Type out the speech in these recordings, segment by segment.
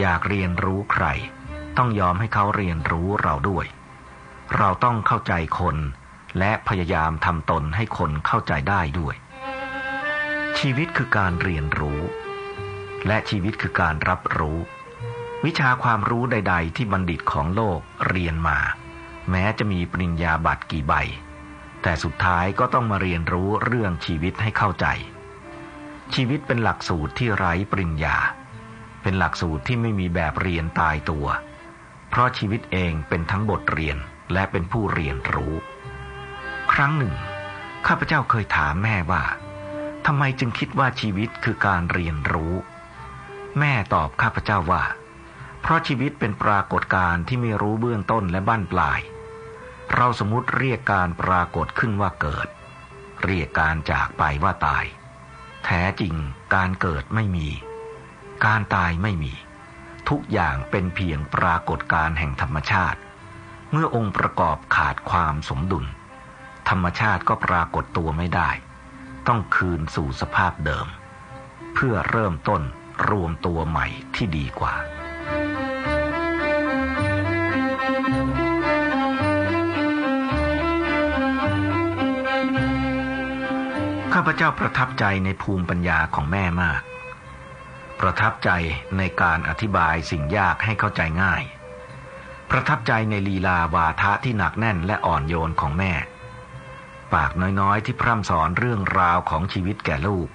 อยากเรียนรู้ใคร ต้องยอมให้เขาเรียนรู้เราด้วย เราต้องเข้าใจคน และพยายามทำตนให้คนเข้าใจได้ด้วย ชีวิตคือการเรียนรู้ และชีวิตคือการรับรู้ วิชาความรู้ใด ๆ ที่บัณฑิตของโลกเรียนมา แม้จะมีปริญญาบัตรกี่ใบ แต่สุดท้ายก็ต้องมาเรียนรู้เรื่องชีวิตให้เข้าใจชีวิตเป็นหลักสูตรที่ไร้ปริญญา เป็นหลักสูตรที่ไม่มีแบบเรียนตายตัว เพราะชีวิตเองเป็นทั้งบทเรียนและเป็นผู้เรียนรู้ ครั้งหนึ่ง ข้าพเจ้าเคยถามแม่ว่าทำไมจึงคิดว่าชีวิตคือการเรียนรู้ แม่ตอบข้าพเจ้าว่า เพราะชีวิตเป็นปรากฏการณ์ที่ไม่รู้เบื้องต้นและบั้นปลาย เราสมมติเรียกการปรากฏขึ้นว่าเกิด เรียกการจากไปว่าตาย แท้จริงการเกิดไม่มี การตายไม่มี ทุกอย่างเป็นเพียงปรากฏการแห่งธรรมชาติ เมื่อองค์ประกอบขาดความสมดุล ธรรมชาติก็ปรากฏตัวไม่ได้ ต้องคืนสู่สภาพเดิม เพื่อเริ่มต้นรวมตัวใหม่ที่ดีกว่าข้าพเจ้าประทับใจในภูมิปัญญาของแม่มาก ประทับใจในการอธิบายสิ่งยากให้เข้าใจง่าย ประทับใจในลีลาวาทะที่หนักแน่นและอ่อนโยนของแม่ ปากน้อยๆที่พร่ำสอนเรื่องราวของชีวิตแก่ลูก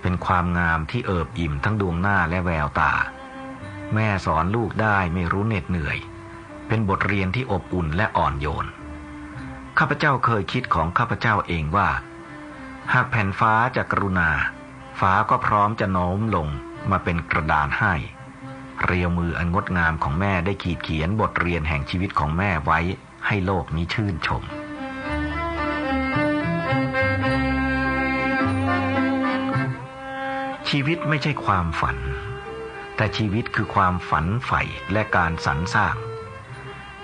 เป็นความงามที่เอิบอิ่มทั้งดวงหน้าและแววตา แม่สอนลูกได้ไม่รู้เหน็ดเหนื่อย เป็นบทเรียนที่อบอุ่นและอ่อนโยน ข้าพเจ้าเคยคิดของข้าพเจ้าเองว่า หากแผ่นฟ้าจะกรุณา ฟ้าก็พร้อมจะโน้มลง มาเป็นกระดานให้ เรียวมืออันงดงามของแม่ได้ขีดเขียนบทเรียนแห่งชีวิตของแม่ไว้ให้โลกนี้ชื่นชม ชีวิตไม่ใช่ความฝัน แต่ชีวิตคือความฝันใฝ่และการสรรสร้าง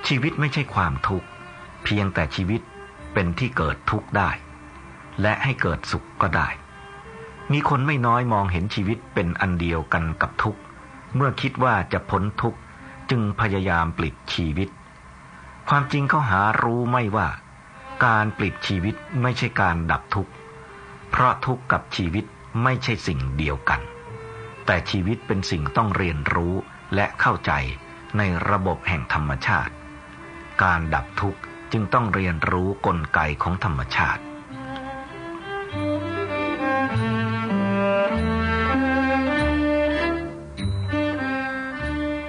ชีวิตไม่ใช่ความทุกข์ เพียงแต่ชีวิตเป็นที่เกิดทุกข์ได้ และให้เกิดสุขก็ได้ มีคนไม่น้อยมองเห็นชีวิตเป็นอันเดียวกันกับทุกข์ เมื่อคิดว่าจะพ้นทุกข์จึงพยายามปลิดชีวิต ความจริงเขาหารู้ไม่ว่า การปลิดชีวิตไม่ใช่การดับทุกข์ เพราะทุกข์กับชีวิตไม่ใช่สิ่งเดียวกัน แต่ชีวิตเป็นสิ่งต้องเรียนรู้และเข้าใจในระบบแห่งธรรมชาติ การดับทุกข์จึงต้องเรียนรู้กลไกของธรรมชาติ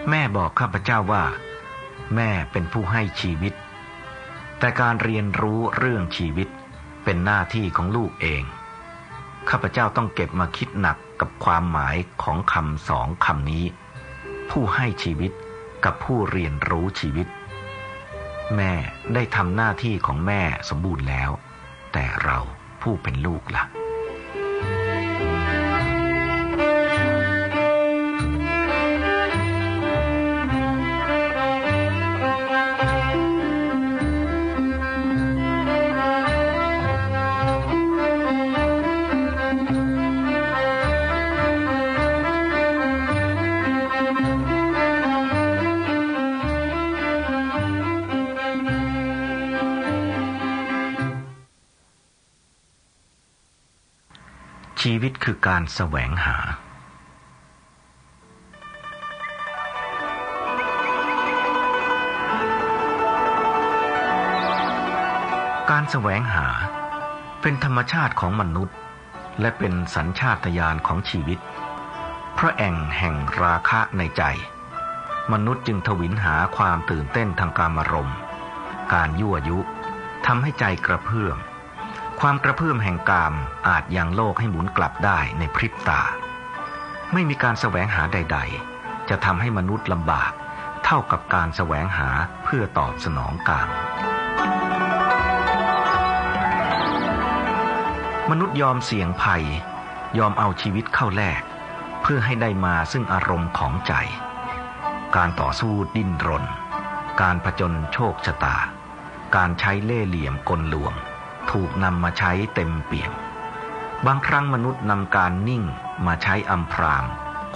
แม่บอกข้าพเจ้าว่า แม่เป็นผู้ให้ชีวิต แต่การเรียนรู้เรื่องชีวิตเป็นหน้าที่ของลูกเอง ข้าพเจ้าต้องเก็บมาคิดหนักกับความหมายของคำสองคำนี้ ผู้ให้ชีวิตกับผู้เรียนรู้ชีวิต แม่ได้ทำหน้าที่ของแม่สมบูรณ์แล้ว แต่เราผู้เป็นลูกละ่ะ วิตคือการแสวงหา การแสวงหาเป็นธรรมชาติของมนุษย์ และเป็นสัญชาตญาณของชีวิตเพราะแอ่งแห่งราคะในใจ มนุษย์จึงทวินหาความตื่นเต้นทางการมารมณ์ การยั่วยุทำให้ใจกระเพื่อม ความกระเพื่อมแห่งกามอาจยังโลกให้หมุนกลับได้ในพริบตา ไม่มีการแสวงหาใด ๆ จะทำให้มนุษย์ลำบาก เท่ากับการแสวงหาเพื่อตอบสนองกามมนุษย์ยอมเสี่ยงภัย ยอมเอาชีวิตเข้าแลก เพื่อให้ได้มาซึ่งอารมณ์ของใจ การต่อสู้ดิ้นรน การผจญโชคชะตา การใช้เล่ห์เหลี่ยมกลลวง ถูกนำมาใช้เต็มเปี่ยม บางครั้งมนุษย์นำการนิ่งมาใช้อำพราง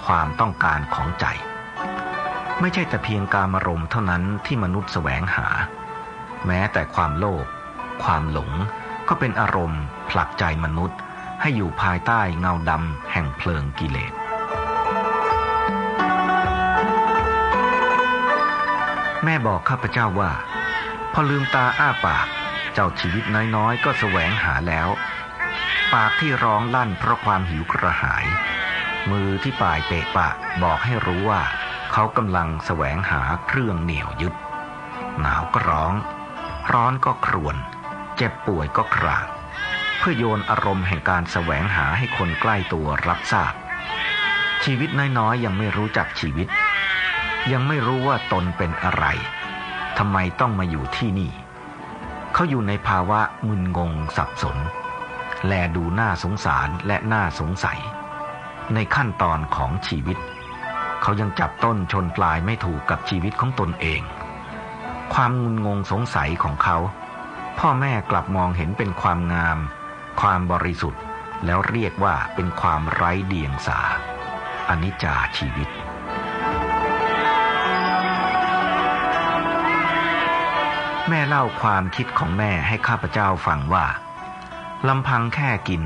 ความต้องการของใจ ไม่ใช่แต่เพียงการมารมเท่านั้นที่มนุษย์แสวงหา แม้แต่ความโลภความหลงก็เป็นอารมณ์ผลักใจมนุษย์ให้อยู่ภายใต้เงาดำแห่งเพลิงกิเลสแม่บอกข้าพเจ้าว่า พอลืมตาอ้าปาก เจ้าชีวิตน้อยๆ ก็แสวงหาแล้ว ปากที่ร้องลั่นเพราะความหิวกระหาย มือที่ป่ายเปะปะบอกให้รู้ว่า เขากำลังแสวงหาเครื่องเหนี่ยวยึด หนาวก็ร้อง ร้อนก็ครวน เจ็บป่วยก็ครางเพื่อโยนอารมณ์แห่งการแสวงหาให้คนใกล้ตัวรับทราบ ชีวิตน้อยๆ ยังไม่รู้จักชีวิต ยังไม่รู้ว่าตนเป็นอะไรทำไมต้องมาอยู่ที่นี่ เขาอยู่ในภาวะมึนงงสับสน แลดูน่าสงสารและน่าสงสัย ในขั้นตอนของชีวิต เขายังจับต้นชนปลายไม่ถูกกับชีวิตของตนเอง ความงุนงงสงสัยของเขา พ่อแม่กลับมองเห็นเป็นความงาม ความบริสุทธิ์ แล้วเรียกว่าเป็นความไร้เดียงสาอนิจจาชีวิต แม่เล่าความคิดของแม่ให้ข้าพเจ้าฟังว่าลำพังแค่กิน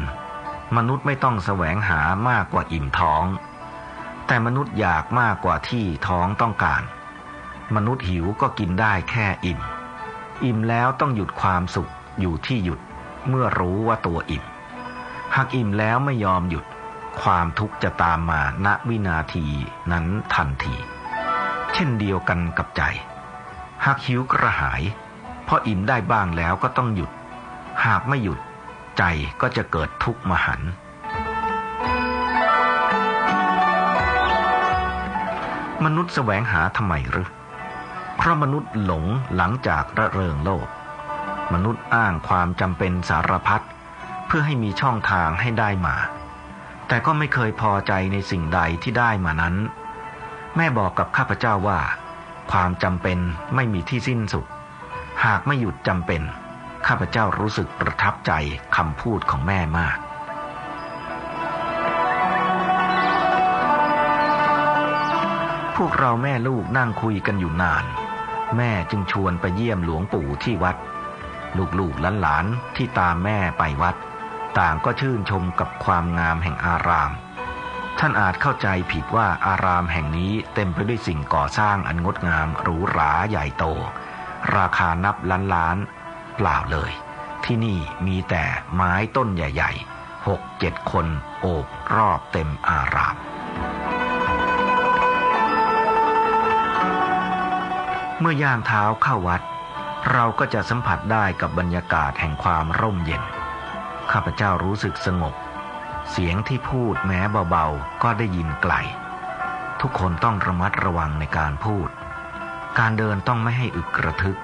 มนุษย์ไม่ต้องแสวงหามากกว่าอิ่มท้อง แต่มนุษย์อยากมากกว่าที่ท้องต้องการ มนุษย์หิวก็กินได้แค่อิ่ม อิ่มแล้วต้องหยุดความสุขอยู่ที่หยุดเมื่อรู้ว่าตัวอิ่ม หากอิ่มแล้วไม่ยอมหยุด ความทุกข์จะตามมาณวินาทีนั้นทันที เช่นเดียวกันกับใจ หากหิวกระหาย พออิ่มได้บ้างแล้วก็ต้องหยุด หากไม่หยุดใจก็จะเกิดทุกข์มหันมนุษย์แสวงหาทำไมหรือเพราะมนุษย์หลงหลังจากระเริงโลก มนุษย์อ้างความจำเป็นสารพัดเพื่อให้มีช่องทางให้ได้มา แต่ก็ไม่เคยพอใจในสิ่งใดที่ได้มานั้น แม่บอกกับข้าพเจ้าว่า ความจำเป็นไม่มีที่สิ้นสุด หากไม่หยุดจำเป็น ข้าพเจ้ารู้สึกประทับใจคำพูดของแม่มาก พวกเราแม่ลูกนั่งคุยกันอยู่นาน แม่จึงชวนไปเยี่ยมหลวงปู่ที่วัด ลูกๆหลานๆที่ตามแม่ไปวัด ต่างก็ชื่นชมกับความงามแห่งอาราม ท่านอาจเข้าใจผิดว่าอารามแห่งนี้เต็มไปด้วยสิ่งก่อสร้างอันงดงามหรูหราใหญ่โต ราคานับล้านล้านเปล่าเลย ที่นี่มีแต่ไม้ต้นใหญ่ๆหกเจ็ดคนโอบรอบเต็มอาราม เมื่อย่างเท้าเข้าวัด เราก็จะสัมผัสได้กับบรรยากาศแห่งความร่มเย็น ข้าพเจ้ารู้สึกสงบ เสียงที่พูดแม้เบาๆ ก็ได้ยินไกล ทุกคนต้องระมัดระวังในการพูด การเดินต้องไม่ให้อึกกระทึก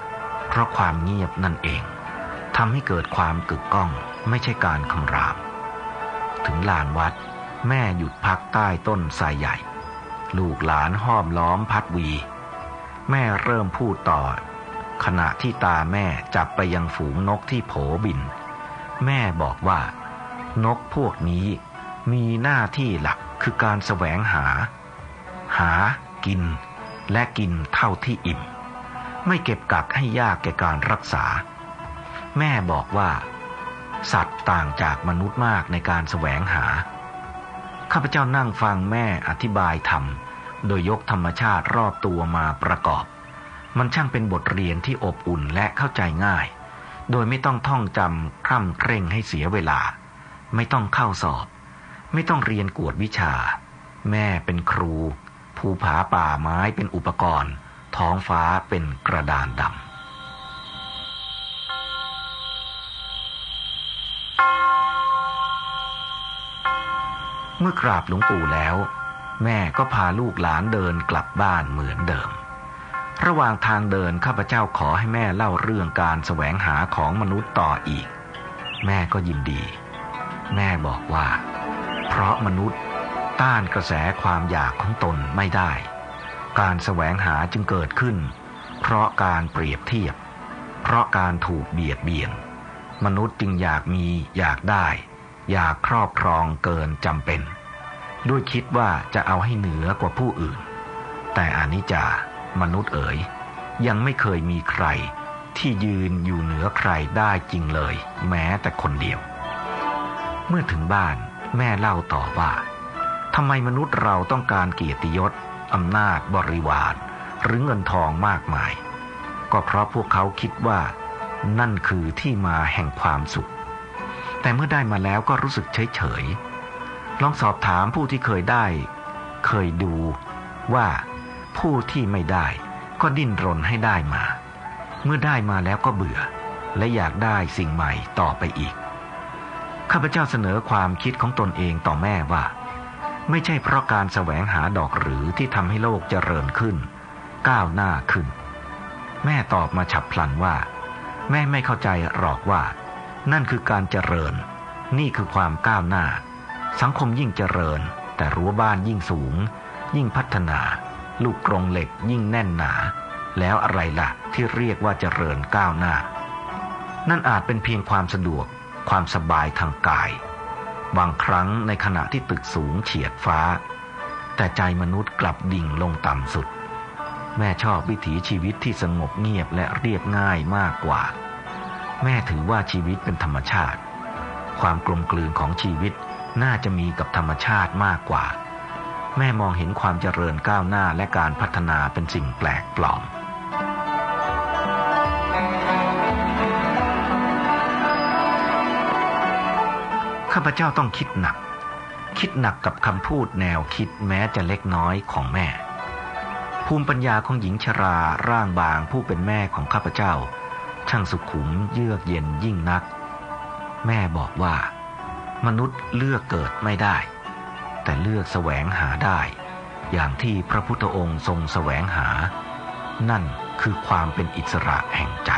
เพราะความเงียบนั่นเองทำให้เกิดความกึกก้องไม่ใช่การคำราม ถึงลานวัด แม่หยุดพักใต้ต้นไทรใหญ่ ลูกหลานห้อมล้อมพัดวี แม่เริ่มพูดต่อ ขณะที่ตาแม่จับไปยังฝูงนกที่โผบิน แม่บอกว่า นกพวกนี้มีหน้าที่หลักคือการแสวงหา หากิน และกินเท่าที่อิ่ม ไม่เก็บกักให้ยากแก่การรักษา แม่บอกว่า สัตว์ต่างจากมนุษย์มากในการแสวงหา ข้าพเจ้านั่งฟังแม่อธิบายธรรม โดยยกธรรมชาติรอบตัวมาประกอบ มันช่างเป็นบทเรียนที่อบอุ่นและเข้าใจง่าย โดยไม่ต้องท่องจำคร่ำเคร่งให้เสียเวลา ไม่ต้องเข้าสอบ ไม่ต้องเรียนกวดวิชา แม่เป็นครู ภูผาป่าไม้เป็นอุปกรณ์ ท้องฟ้าเป็นกระดานดำเมื่อกราบหลวงปู่แล้ว แม่ก็พาลูกหลานเดินกลับบ้านเหมือนเดิม ระหว่างทางเดินข้าพเจ้าขอให้แม่เล่าเรื่องการแสวงหาของมนุษย์ต่ออีก แม่ก็ยินดี แม่บอกว่า เพราะมนุษย์ ต้านกระแสความอยากของตนไม่ได้ การแสวงหาจึงเกิดขึ้น เพราะการเปรียบเทียบ เพราะการถูกเบียดเบียน มนุษย์จึงอยากมีอยากได้ อยากครอบครองเกินจำเป็น ด้วยคิดว่าจะเอาให้เหนือกว่าผู้อื่น แต่อนิจจามนุษย์เอ๋ยยังไม่เคยมีใครที่ยืนอยู่เหนือใครได้จริงเลย แม้แต่คนเดียว เมื่อถึงบ้านแม่เล่าต่อว่า ทำไมมนุษย์เราต้องการเกียรติยศอำนาจบริวาร หรือเงินทองมากมาย ก็เพราะพวกเขาคิดว่า นั่นคือที่มาแห่งความสุข แต่เมื่อได้มาแล้วก็รู้สึกเฉยเฉยลองสอบถามผู้ที่เคยได้ เคยดูว่าผู้ที่ไม่ได้ก็ดิ้นรนให้ได้มา เมื่อได้มาแล้วก็เบื่อ และอยากได้สิ่งใหม่ต่อไปอีก ข้าพเจ้าเสนอความคิดของตนเองต่อแม่ว่า ไม่ใช่เพราะการแสวงหาดอกหรือที่ทำให้โลกเจริญขึ้น ก้าวหน้าขึ้น แม่ตอบมาฉับพลันว่า แม่ไม่เข้าใจหรอกว่า นั่นคือการเจริญ นี่คือความก้าวหน้า สังคมยิ่งเจริญ แต่รั้วบ้านยิ่งสูง ยิ่งพัฒนา ลูกกรงเหล็กยิ่งแน่นหนา แล้วอะไรล่ะที่เรียกว่าเจริญก้าวหน้า นั่นอาจเป็นเพียงความสะดวก ความสบายทางกาย บางครั้งในขณะที่ตึกสูงเฉียดฟ้า แต่ใจมนุษย์กลับดิ่งลงต่ำสุด แม่ชอบวิถีชีวิตที่สงบเงียบและเรียบง่ายมากกว่า แม่ถือว่าชีวิตเป็นธรรมชาติ ความกลมกลืนของชีวิตน่าจะมีกับธรรมชาติมากกว่า แม่มองเห็นความเจริญก้าวหน้าและการพัฒนาเป็นสิ่งแปลกปลอม ข้าพเจ้าต้องคิดหนัก คิดหนักกับคำพูดแนวคิดแม้จะเล็กน้อยของแม่ ภูมิปัญญาของหญิงชราร่างบางผู้เป็นแม่ของข้าพเจ้า ช่างสุขุมเยือกเย็นยิ่งนัก แม่บอกว่า มนุษย์เลือกเกิดไม่ได้ แต่เลือกแสวงหาได้ อย่างที่พระพุทธองค์ทรงแสวงหา นั่นคือความเป็นอิสระแห่งใจ